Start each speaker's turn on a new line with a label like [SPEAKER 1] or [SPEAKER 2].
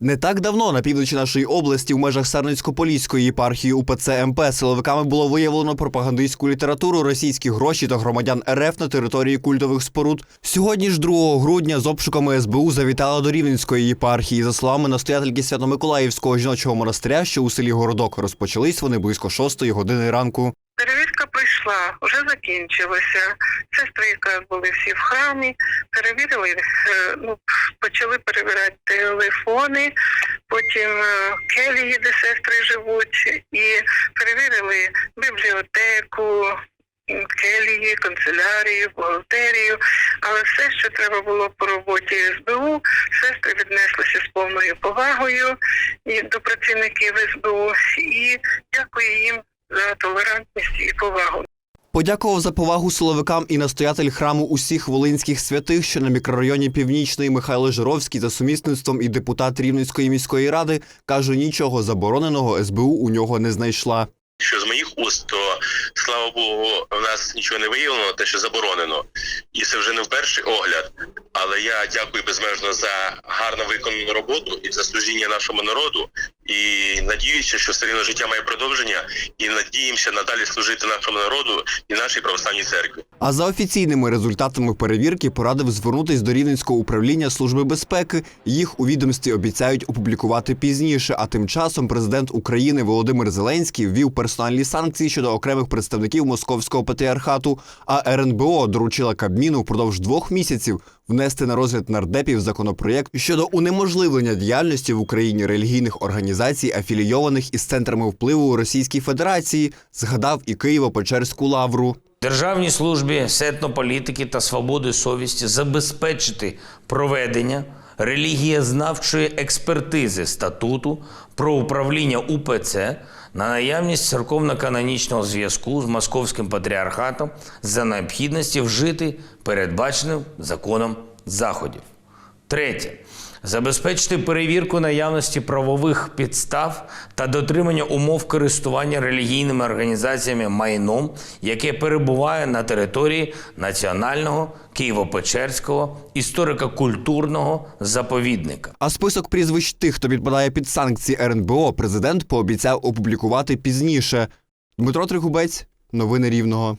[SPEAKER 1] Не так давно на півночі нашої області в межах Сарненсько-Поліської єпархії УПЦ МП силовиками було виявлено пропагандистську літературу, російські гроші та громадян РФ на території культових споруд. Сьогодні ж 2 грудня з обшуками СБУ завітала до Рівненської єпархії. За словами настоятельки Свято-Миколаївського жіночого монастиря, що у селі Городок розпочались вони близько 6 години ранку.
[SPEAKER 2] Перевірка вже закінчилася. Сестри якраз були всі в храмі, перевірили, е, ну, почали перевіряти телефони, потім е, келії, де сестри живуть, і перевірили бібліотеку, келії, канцелярію, бухгалтерію. Але все, що треба було по роботі СБУ, сестри віднеслися з повною повагою і до працівників СБУ. І дякую їм за толерантність і повагу.
[SPEAKER 1] Подякував за повагу силовикам і настоятель храму усіх волинських святих, що на мікрорайоні Північний Михайло Жировський за сумісництвом і депутат Рівненської міської ради каже, нічого забороненого СБУ у нього не знайшла.
[SPEAKER 3] що з моїх уст, то слава Богу, в нас нічого не виявлено, те, що заборонено, і це вже не в перший огляд. Але я дякую безмежно за гарно виконану роботу і за служіння нашому народу. І надіюся, що все життя має продовження, і надіємося надалі служити нашому народу і нашій православній церкві.
[SPEAKER 1] А за офіційними результатами перевірки порадив звернутись до Рівненського управління Служби безпеки. Їх у відомстві обіцяють опублікувати пізніше. А тим часом президент України Володимир Зеленський ввів персональні санкції щодо окремих представників московського патріархату. А РНБО доручила Кабміну впродовж двох місяців внести на розгляд нардепів законопроєкт щодо унеможливлення діяльності в Україні релігійних організацій, афілійованих із центрами впливу Російській Федерації. Згадав і Києво-Печерську лавру.
[SPEAKER 4] Державній службі сетнополітики та свободи совісті забезпечити проведення релігієзнавчої експертизи статуту про управління УПЦ на наявність церковно-канонічного зв'язку з московським патріархатом за необхідності вжити передбаченим законом заходів. Третє. Забезпечити перевірку наявності правових підстав та дотримання умов користування релігійними організаціями майном, яке перебуває на території Національного Києво-Печерського історико-культурного заповідника.
[SPEAKER 1] А список прізвищ тих, хто підпадає під санкції РНБО, президент пообіцяв опублікувати пізніше. Дмитро Трихубець, новини Рівного.